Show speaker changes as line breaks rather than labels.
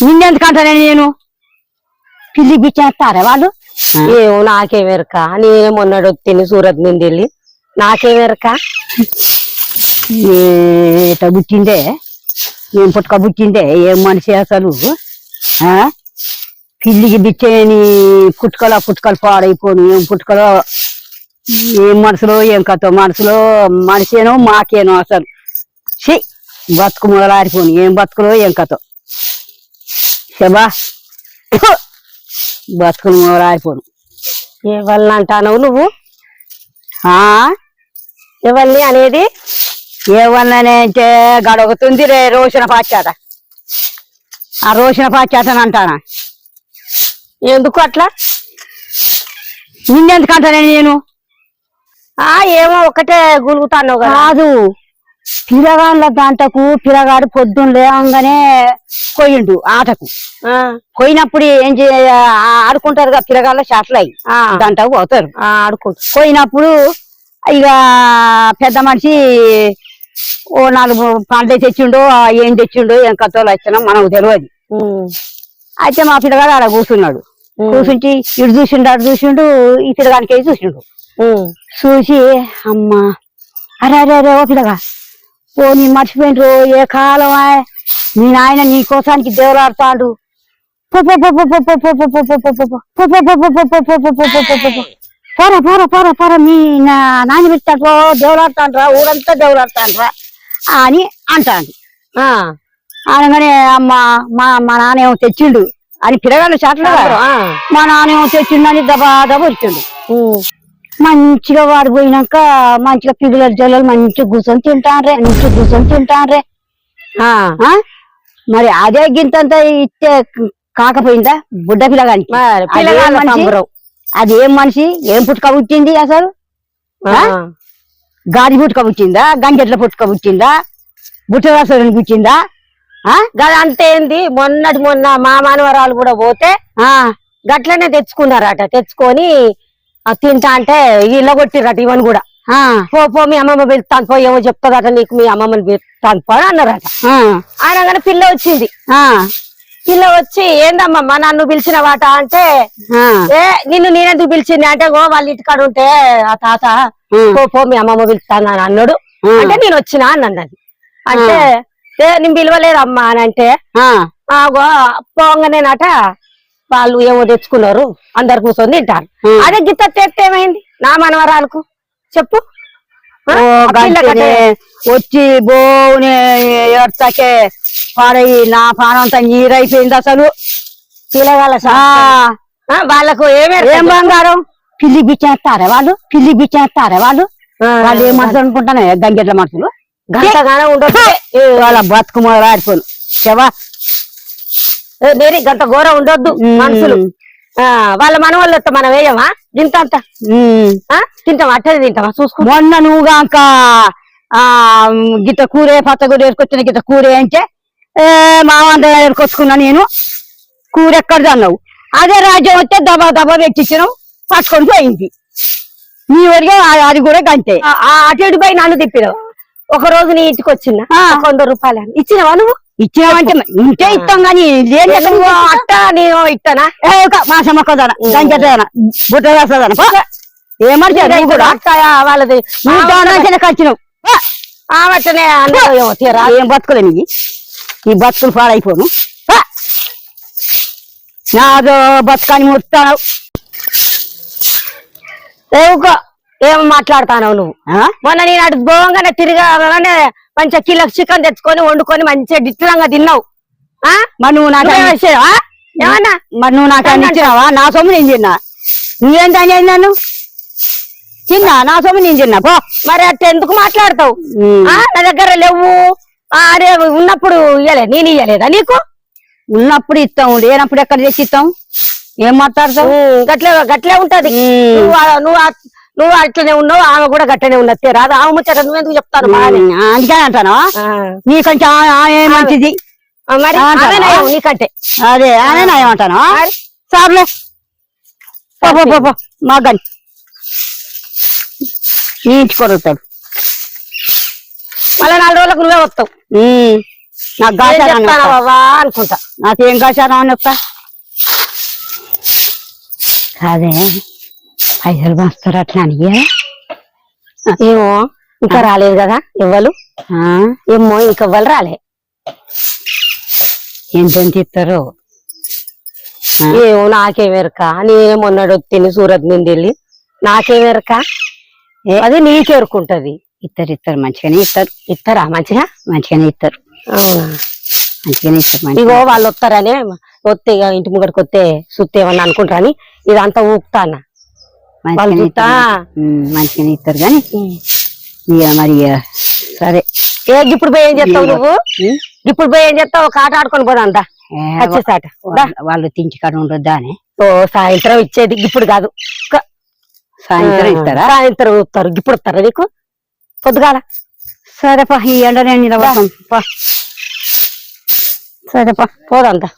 నిన్నెందుకంటానే నేను? పిల్లి బిచ్చేస్తారా వాళ్ళు?
ఏమో నాకేమెరక నేనే మొన్నడు తిని సూరత్ నుండి వెళ్ళి నాకేమెరక
ఏట పుట్టిందే? ఏం పుట్టుక పుట్టిందే? ఏం మనిషి అసలు? ఆ? పిల్లికి బిచ్చేని పుట్టుకల పుట్టుకలు పాడైపోను. ఏం పుట్టుకలో ఏం మనసులో ఏం కథ మనసులో మనిషేనో మాకేనో అసలు. ఛీ! బతుకు మొదలారిపోను ఏం బతుకులో ఏం కథ. శబా బతుకులు మొదలారిపోను
ఎవరిని అంటావు నువ్వు? ఎవరిని అనేది?
ఏమన్నానంటే గడవుతుంది రే రోషణ పాశ్చాత. ఆ రోషణ పాశ్చాత అంటానా?
ఎందుకు అట్లా?
నిన్నెందుకు అంటానే నేను?
ఏమో ఒకటే గులుగుతాను కాదు.
పిల్లగాళ్ళ దాంటకు పిల్లగాడు పొద్దున్న లేవంగానే పోయిండు ఆటకు.
ఆ,
పోయినప్పుడు ఏం చే ఆ- ఆడుకుంటారు కదా పిల్లగాళ్ళ షాట్లు. అయ్యి
ఆ,
దాంటకు పోతారు.
ఆ, ఆడుకుంటా
పోయినప్పుడు ఇక పెద్ద మనిషి ఓ నాలుగు పండ్లు తెచ్చిండో ఏం తెచ్చిండో ఏం కథలు వచ్చినా మనకు తెలియదు అయితే మా పిల్లగాడు ఆడ కూర్చున్నాడు. కూర్చుంటే ఇటు చూసిండు అటు చూసిండు ఈ పిల్లగానికి వెళ్ళి చూసిండు చూసి అమ్మా అరే అరే అరే ఓ పిల్లగా ఓ నీ మర్చిపోయిండ్రు ఏ కాలం ఆయ్. మీ నాయన నీ కోసానికి దేవులాడుతాడు పోరా పోరా పోరా పోరా మీ నా నాయన పెట్టాడు దేవులాడుతాండ్రా ఊరంతా దేవులాడుతాండ్రా అని అంటాండు అనగానే అమ్మ మా మా నాన్న ఏమో తెచ్చిండు అని పిల్లగాడు చాట్లు
ఆ,
మా నాన్న ఏమో తెచ్చిండని దబా దబా వచ్చిండు మంచిగా వాడు పోయినాక మంచిగా పిల్లల జల్లలు మంచిగా కూర్చొని తింటాన్రే మంచిగా కూర్చొని తింటాన్రే? మరి అదే గింతంత ఇచ్చే కాకపోయిందా? బుడ్డ పిల్లగానికి.
మరి
అదేం ఏం మనిషి? ఏం పుట్టుక పుట్టింది అసలు? గాది పుట్టుక పుట్టిందా? గంజెట్ల పుట్టుక పుట్టిందా? బుట్టరాసుని పుట్టిందా? ఆ?
గదంటే ఏంది? మొన్నటి మొన్న మా మానవరాలు కూడా పోతే గట్లనే తెచ్చుకున్నారట. తెచ్చుకొని తింటా అంటే ఇలా కొట్టిరట ఇవన్నీ కూడా. పో పో మీ అమ్మమ్మ పిలుస్తాను పో ఏమో చెప్తాదట నీకు మీ అమ్మమ్మని పిలుస్తాను పో అన్నారట. అనగానే పిల్ల వచ్చింది. పిల్ల వచ్చి ఏందమ్మమ్మ నన్ను పిలిచిన వాట అంటే ఏ నిన్ను నేనెందుకు పిలిచింది? అంటే ఓ వాళ్ళ ఇంటికాడ ఉంటే ఆ తాత పో పో మీ అమ్మమ్మ పిలుస్తాను అని అన్నాడు. అంటే నేను వచ్చినా అని అన్నది అంటే ఏ నేను పిలవలేదమ్మా అని అంటే పోంగనేనట వాళ్ళు ఏమో తెచ్చుకున్నారు అందరు కూర్చొని తింటారు. అదే గిత్త తెస్తే ఏమైంది? నా మనవరాలకు చెప్పు.
వచ్చి బోనే ఎడతకే పాడయి నా పానంతా నీరైపోయింది అసలు. ఆ,
వాళ్ళకు ఏమే
ఏం బంగారం? పిల్లి బిచ్చేస్తారా వాళ్ళు? పిల్లి బిచ్చేస్తారా వాళ్ళు? వాళ్ళు ఏం మనసులు అనుకుంటానే? గంగెట్ల మనుషులు?
గంటగానే ఉండొచ్చు. ఏ,
వాళ్ళ బతుకు మొదలాడిపోను చెవా
నేరి గంట ఘోరం ఉండొద్దు మనుషులు. ఆ, వాళ్ళ మనవాళ్ళు వస్తే మనం వేయమా? తింటా అంత తింటాం అట్టనే తింటామా చూసుకో.
మొన్న నువ్వుగాక ఆ గిట్ట కూరే పచ్చగూర వేసుకొచ్చిన గిట్ట కూరే అంటే ఏ మామంత వేసుకొచ్చుకున్నా నేను. కూర ఎక్కడ అన్నావు అదే రాజ్యం వస్తే దబా దబా పెట్టించినాం పట్టుకొని పోయింది. నీ వరకు అది కూడా
ఆ అటు ఇటు పోయి నన్ను తిప్పినావు. ఒక రోజు నీ ఇంటికి. ఒక వంద రూపాయలు ఇచ్చినవా నువ్వు?
ఇచ్చినామంటే ఉంటే ఇస్తాం కానీ లేని?
అట్ట నేను ఇట్టనా
ఏ ఒక మాస మొక్కదాన గంజదాన బుట్ట రాసదాన ఏమడిచా నువ్వు కూడా.
అట్ట వాళ్ళది?
ఖర్చును
ఆమెట్టనే అన్నదో ఏమో తీరా.
ఏం బతుకులే నీ ఈ బతుకులు పాడైపోను. నాదో బతుకాని ముడతాను.
ఏవుకో ఏం మాట్లాడతానవు నువ్వు? మొన్న నేను అటు గోవంగానే తిరగానే మంచిగా కిలో చికెన్ తెచ్చుకొని వండుకొని మంచిగా డిట్టంగా తిన్నావు.
మరి నువ్వు నాకు?
ఏమన్నా?
మరి నువ్వు నాకు అన్ని ఇచ్చినావా? నా సొమ్ము నేను తిన్నా. నువ్వేం తని నన్ను? తిన్నా నా సొమ్ము నేను తిన్నా పో.
మరి అట్ట ఎందుకు మాట్లాడతావు? నా దగ్గర లేవు. ఆ, అదే ఉన్నప్పుడు ఇయ్యలే నేను ఇయ్యలేదా నీకు?
ఉన్నప్పుడు ఇస్తాం లేనప్పుడు ఎక్కడ తెచ్చి ఇస్తాం ఏం మాట్లాడతావు?
గట్లే గట్లే ఉంటది. నువ్వు నువ్వు నువ్వు అట్లనే ఉన్నావు ఆమె కూడా గట్లనే ఉన్నది. రాదు? ఆమె ముచ్చట నువ్వెందుకు చెప్తాను
అందుకే అంటాను? నీ కొంచెం ఆమె మంచిది
నీకంటే.
అదే ఆమె నా ఏమంటాను
మరి?
సార్లే. మా గని నీ ఇంటికి కొడుతాడు
మళ్ళీ నాలుగు రోజులకు నువ్వే వస్తావు.
నాకు గాచారం
అనుకుంటా.
నాకేం గాచారం నొక్క కాదే పైసలు పంచుతారు అట్లా అని
ఏమో ఇంకా రాలేదు కదా
ఆ?
ఏమో ఇంకా ఎవ్వరు రాలే.
ఎంతెంత ఇస్తారో
ఏమో నాకేమెరక నేనే మొన్నడు తిని సూరత్ నుండి వెళ్ళి నాకేమెరక అది నీకెరుకుంటది
ఇద్దరు ఇస్తారు మంచిగానే ఇస్తారు
ఇస్తారా మంచిగా?
మంచిగానే ఇస్తారు
అవునా?
మంచిగానే ఇస్తారు
ఇగో వాళ్ళు వస్తారనే వస్తే ఇంటి ముంగడికి వస్తే సుత్తేమన్నా అనుకుంటారని ఇదంతా ఊపుతానా?
మంచిగానే ఇస్తారు. ఇస్తారు కానీ ఇక మరి సరే.
ఏ ఇప్పుడు పోయి ఏం చేస్తావు నువ్వు? ఇప్పుడు పోయి ఏం చేస్తావు? ఒక ఆట ఆడుకొని
ఏ,
వచ్చేసాట.
వాళ్ళ- తించికాడ ఉండొద్దా అని.
ఓ సాయంత్రం ఇచ్చేది. ఇప్పుడు కాదు.
సాయంత్రం ఇస్తారా?
సాయంత్రం ఇస్తారు ఇప్పుడు వస్తారా నీకు? పొద్దుగాల.
సరేపా ఈ ఎండ నేను నిలబడతాం సరేపా
పోదంతా